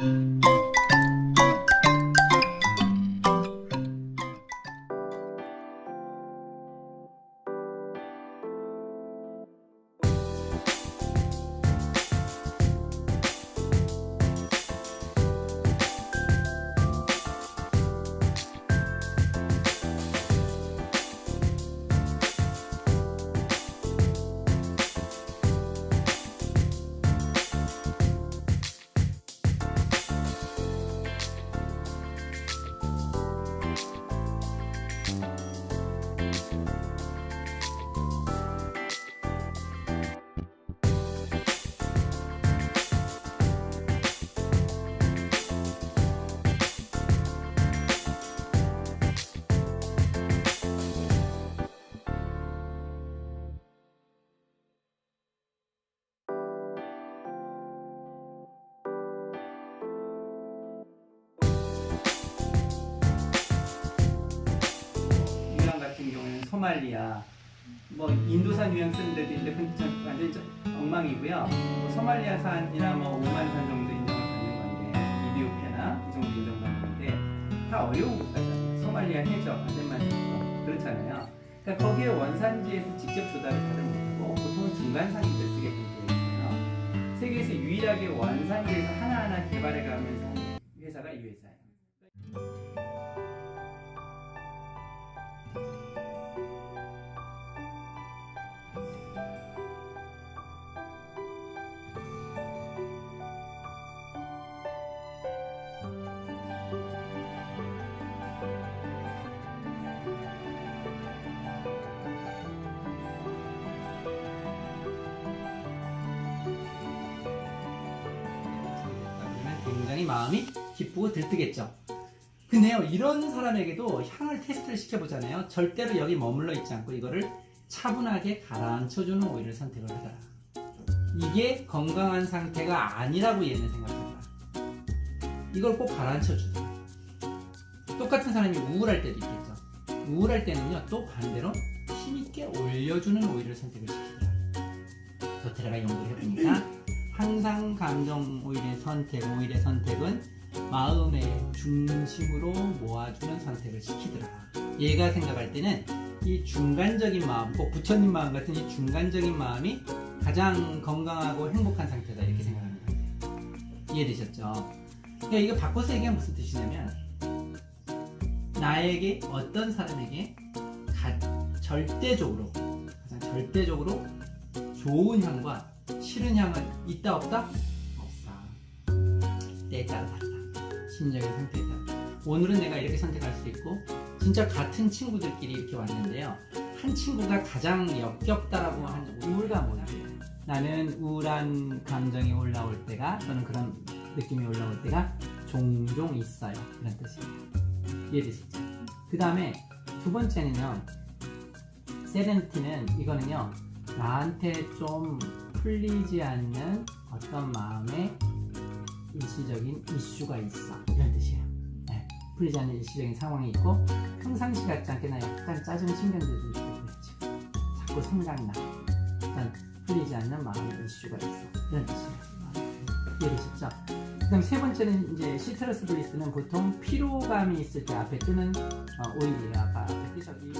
유형 소말리아, 뭐 인도산 유형 쓰는 데도 있는데 그건 전 완전히 좀 엉망이고요. 뭐 소말리아산이나 뭐 오만산 정도 인정을 받는 건데 이디오피아나 이 정도 인정받는 건데 다 어려운 국가잖아요. 소말리아 해적, 안덴만 해적 그렇잖아요. 그러니까 거기에 원산지에서 직접 조달을 받을 못하고 보통은 중간산지를 쓰게 되어 있어요. 세계에서 유일하게 원산지에서 하나하나 개발해 가면서 한 회사가 이 회사예요. 마음이 기쁘고 들뜨겠죠. 근데요, 이런 사람에게도 향을 테스트를 시켜보잖아요. 절대로 여기 머물러 있지 않고 이거를 차분하게 가라앉혀주는 오일을 선택을 하더라. 이게 건강한 상태가 아니라고 얘는 생각하더라. 이걸 꼭 가라앉혀주더라. 똑같은 사람이 우울할 때도 있겠죠. 우울할 때는요, 또 반대로 힘있게 올려주는 오일을 선택을 시키더라. 도테라가 연구를 해보니까 항상 감정 오일의 선택, 오일의 선택은 마음의 중심으로 모아주는 선택을 시키더라. 얘가 생각할 때는 이 중간적인 마음, 꼭 부처님 마음 같은 이 중간적인 마음이 가장 건강하고 행복한 상태다 이렇게 거예요. 이해되셨죠? 그러니까 이거 바꿔서 얘기하면 무슨 뜻이냐면 나에게 어떤 사람에게 가, 절대적으로 가장 절대적으로 좋은 향과 싫은 향은 있다 없다? 없다. 때에 따라 다르다. 심리적인 상태에 따라. 오늘은 내가 이렇게 선택할 수도 있고 진짜 같은 친구들끼리 이렇게 왔는데요. 한 친구가 가장 역겹다라고 한 우울감 뭐냐면 나는 우울한 감정이 올라올 때가 또는 그런 느낌이 올라올 때가 종종 있어요. 그런 뜻이에요. 이해되시죠? 그 다음에 두 번째는요. 세렌티는 이거는요. 나한테 좀 풀리지 않는 어떤 마음의 일시적인 이슈가 있어 이런 뜻이에요. 네, 풀리지 않는 일시적인 상황이 있고 평상시 같지 않게 나 약간 짜증 신경들도 있고 그렇죠. 자꾸 생각나. 일단 풀리지 않는 마음의 이슈가 있어 이런 뜻이에요. 이해되셨죠? 그 다음 세 번째는 이제 시트러스 블리스는 보통 피로감이 있을 때 앞에 뜨는 어, 오일이에요. 앞에 이